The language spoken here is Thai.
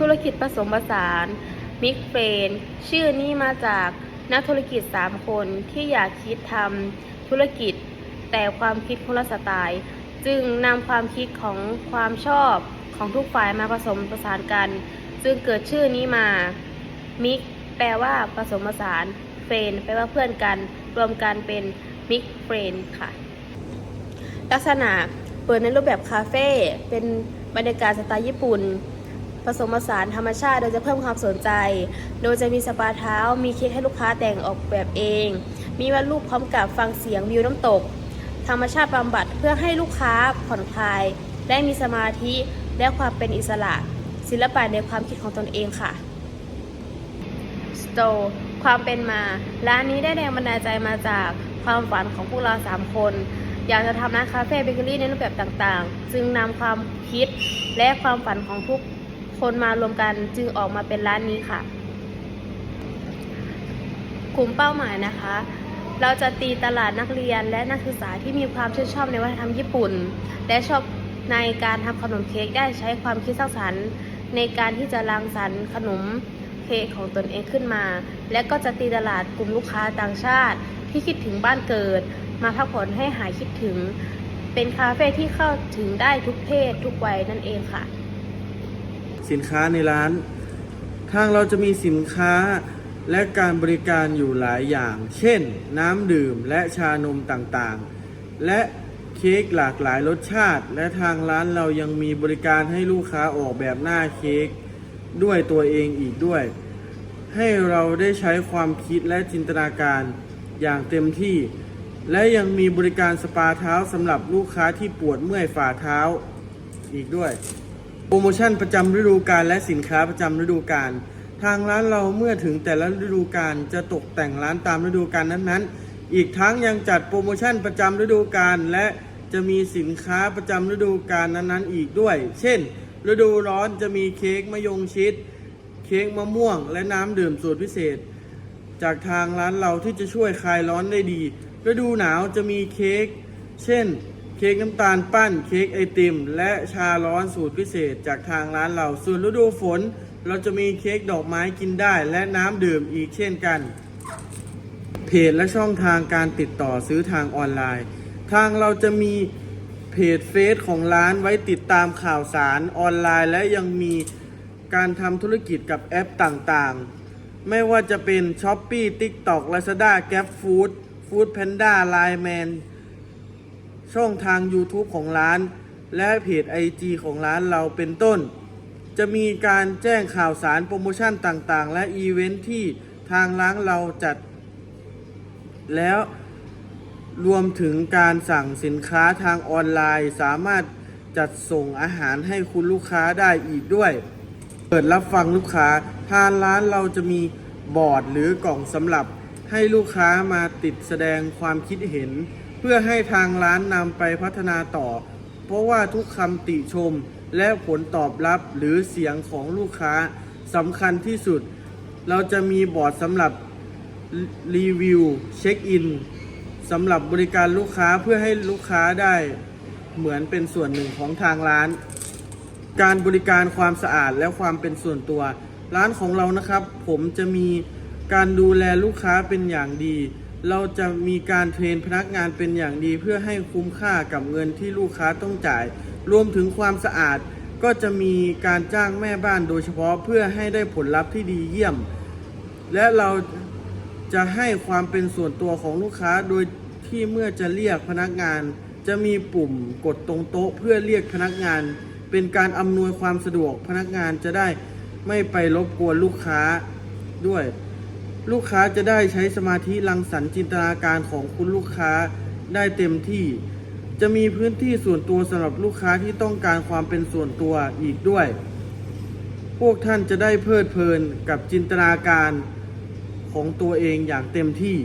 ธุรกิจผสมผสานมิกเฟรนชื่อนี้มาจากนักธุรกิจ 3 คนที่อยากคิดทำธุรกิจ แต่ความคิดคนละสไตล์ จึงนำความคิดของความชอบของทุกฝ่ายมาผสมผสานกัน จึงเกิดชื่อนี้มามิกแปลว่าผสมผสานเฟรนแปลว่าเพื่อนกัน รวมกันเป็นมิกเฟรนค่ะ ลักษณะเปิดในรูปแบบคาเฟ่เป็นบรรยากาศสไตล์ญี่ปุ่น สมผสานธรรมชาติ โดยจะเพิ่มความสนใจ โดยจะมีสปาเท้า มีเค้กให้ลูกค้าแต่งออกแบบเอง มีวาดรูปพร้อมกับฟังเสียงวิวน้ำตก ธรรมชาติบำบัดเพื่อให้ลูกค้าผ่อนคลาย ได้มีสมาธิและความเป็นอิสระ ศิลปะในความคิดของตนเองค่ะสโตความเป็นมา ร้านนี้ได้แรงบันดาลใจมาจากความฝันของพวกเราสามคน อยากจะทำร้านคาเฟ่เบเกอรี่ในรูปแบบต่างๆ จึงนำความคิดและความฝันของทุก คนมารวมกันจึงออกมาเป็นร้านนี้ค่ะ กลุ่มเป้าหมายนะคะ เราจะตีตลาดนักเรียนและนักศึกษาที่มีความชื่นชอบในวัฒนธรรมญี่ปุ่น และชอบในการทำขนมเค้กได้ใช้ความคิดสร้างสรรค์ในการที่จะรังสรรค์ขนมเค้กของตนเองขึ้นมา และก็จะตีตลาดกลุ่มลูกค้าต่างชาติ ที่คิดถึงบ้านเกิด มาพักผ่อนให้หายคิดถึง เป็นคาเฟ่ที่เข้าถึงได้ทุกเพศทุกวัยนั่นเองค่ะ สินค้าในร้าน ทางเราจะมีสินค้าและการบริการอยู่หลายอย่าง เช่น น้ำดื่มและชานมต่างๆ และเค้กหลากหลายรสชาติ และทางร้านเรายังมีบริการให้ลูกค้าออกแบบหน้าเค้กด้วยตัวเองอีกด้วย ให้เราได้ใช้ความคิดและจินตนาการอย่างเต็มที่ และยังมีบริการสปาเท้าสำหรับลูกค้าที่ปวดเมื่อยฝ่าเท้าอีกด้วย โปรโมชั่นประจำฤดูกาลและสินค้าประจำฤดูกาลทางร้านเราเมื่อถึงแต่ละฤดูกาลจะตกแต่งร้านตามฤดูกาลนั้นๆ อีกทั้งยังจัดโปรโมชั่นประจำฤดูกาลและจะมีสินค้าประจำฤดูกาลนั้นๆ อีกด้วย เช่น ฤดูร้อนจะมีเค้กมะยงชิด เค้กมะม่วง และน้ำดื่มสูตรพิเศษ จากทางร้านเราที่จะช่วยคลายร้อนได้ดี ฤดูหนาวจะมีเค้กเช่น เค้กน้ำตาลปั้นเค้กไอติม และชาร้อนสูตรพิเศษจากทางร้านเรา ส่วนฤดูฝน เราจะมีเค้กดอกไม้กินได้ และน้ำดื่มอีกเช่นกัน เพจและช่องทางการติดต่อซื้อทางออนไลน์ ทางเราจะมีเพจเฟซของร้านไว้ติดตามข่าวสารออนไลน์ และยังมีการทำธุรกิจกับแอปต่างๆ ไม่ว่าจะเป็น s h o p e e TikTok Lazada Grab Food Food Panda Line Man ช่องทาง YouTube ของร้าน และเพจ IG ของร้านเราเป็นต้น จะมีการแจ้งข่าวสารโปรโมชั่นต่างๆ และอีเวนท์ที่ทางร้านเราจัด แล้วรวมถึงการสั่งสินค้าทางออนไลน์ สามารถจัดส่งอาหารให้คุณลูกค้าได้อีกด้วย เปิดรับฟังลูกค้า ทางร้านเราจะมีบอร์ดหรือกล่องสำหรับให้ลูกค้ามาติดแสดงความคิดเห็น เพื่อให้ทางร้านนำไปพัฒนาต่อ เพราะว่าทุกคำติชมและผลตอบรับหรือเสียงของลูกค้าสำคัญที่สุด เราจะมีบอร์ดสำหรับรีวิวเช็คอินสำหรับบริการลูกค้าเพื่อให้ลูกค้าได้เหมือนเป็นส่วนหนึ่งของทางร้าน การบริการความสะอาดและความเป็นส่วนตัว ร้านของเรานะครับ ผมจะมีการดูแลลูกค้าเป็นอย่างดี เราจะมีการเทรนพนักงานเป็นอย่างดีเพื่อให้คุ้มค่ากับเงินที่ลูกค้าต้องจ่าย รวมถึงความสะอาดก็จะมีการจ้างแม่บ้านโดยเฉพาะเพื่อให้ได้ผลลัพธ์ที่ดีเยี่ยม และเราจะให้ความเป็นส่วนตัวของลูกค้าโดยที่เมื่อจะเรียกพนักงาน จะมีปุ่มกดตรงโต๊ะ เพื่อเรียกพนักงาน เป็นการอำนวยความสะดวกพนักงานจะได้ไม่ไปรบกวนลูกค้าด้วย ลูกค้าจะได้ใช้สมาธิรังสรรค์จินตนาการของคุณลูกค้าได้เต็มที่ จะมีพื้นที่ส่วนตัวสำหรับลูกค้าที่ต้องการความเป็นส่วนตัวอีกด้วย พวกท่านจะได้เพลิดเพลินกับจินตนาการของตัวเองอย่างเต็มที่